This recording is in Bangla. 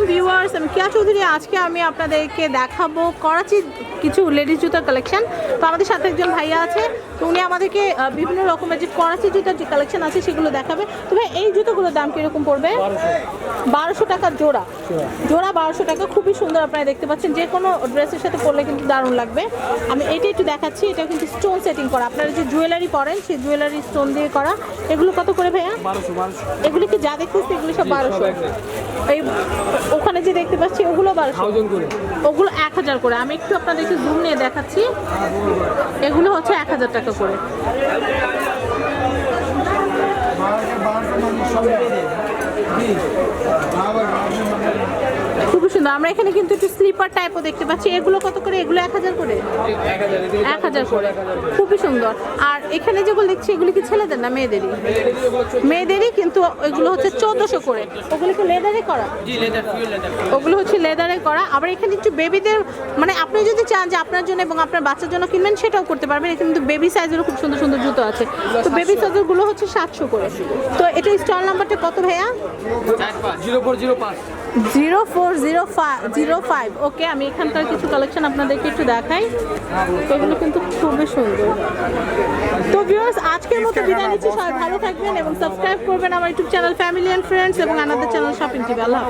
আলাইকুম ভিউয়ার্স আমি কিয়া চৌধুরী আজকে আমি আপনাদেরকে দেখাবো করাচি কিছু লেডিস জুতার কালেকশন তো আমাদের সাথে একজন ভাইয়া আছে তো উনি আমাদেরকে বিভিন্ন রকমের যে করাচি জুতার যে কালেকশন আছে সেগুলো দেখাবে। তো ভাই এই জুতোগুলোর দাম কীরকম পড়বে? বারোশো। টাকা জোড়া। জোড়া। বারোশো টাকা খুবই সুন্দর আপনারা দেখতে পাচ্ছেন। যে কোনো ড্রেসের সাথে পরলে কিন্তু দারুণ লাগবে। আমি এটা একটু দেখাচ্ছি এটা কিন্তু স্টোন সেটিং করা। আপনারা যে জুয়েলারি পরেন সেই জুয়েলারি স্টোন দিয়ে করা। এগুলো কত করে ভাইয়া? এগুলি কি যা দেখতেছি এগুলি সব বারোশো। এই ওখানে যে দেখতে পাচ্ছি ওগুলো বারোশো করে ওগুলো এক হাজার করে আমি একটু আপনাদেরকে জুম নিয়ে দেখাচ্ছি এগুলো হচ্ছে এক হাজার টাকা করে খুবই সুন্দর আমরা এখানে কিন্তু একটু স্লিপার টাইপও দেখতে পাচ্ছি। এগুলো কত করে? এগুলো এক হাজার করে? এক হাজার করে। খুবই সুন্দর। আর এখানে যেগুলো দেখছি এগুলি কি ছেলেদের না মেয়েদেরই? মেয়েদেরই কিন্তু এগুলো হচ্ছে চোদ্দোশো করে। ওগুলো কি লেদারে করা? জি লেদার পিওর লেদার ওগুলো হচ্ছে লেদারে করা। আবার এখানে একটু বেবিদের মানে আপনি যদি চান যে আপনার জন্য এবং আপনার বাচ্চার জন্য কিনবেন সেটাও করতে পারবেন। এখানে কিন্তু বেবি সাইজেরও খুব সুন্দর সুন্দর জুতো আছে। তো বেবি সাইজেরগুলো হচ্ছে সাতশো করে। তো এটা স্টল নাম্বারটা কত ভাইয়া? জিরো ফোর জিরো পাঁচ। Zero four zero zero five okay আমি এখানকার কিছু কালেকশন আপনাদেরকে একটু দেখাই। তো এগুলো কিন্তু খুবই সুন্দর। তো ভিউয়ার্স আজকের মতো বিদায় নিচ্ছি। সবাই ভালো থাকবেন এবং সাবস্ক্রাইব করবেন আমার YouTube channel family and friends এবং আনাদের চ্যানেল শপিং টিভি আল্লাহ।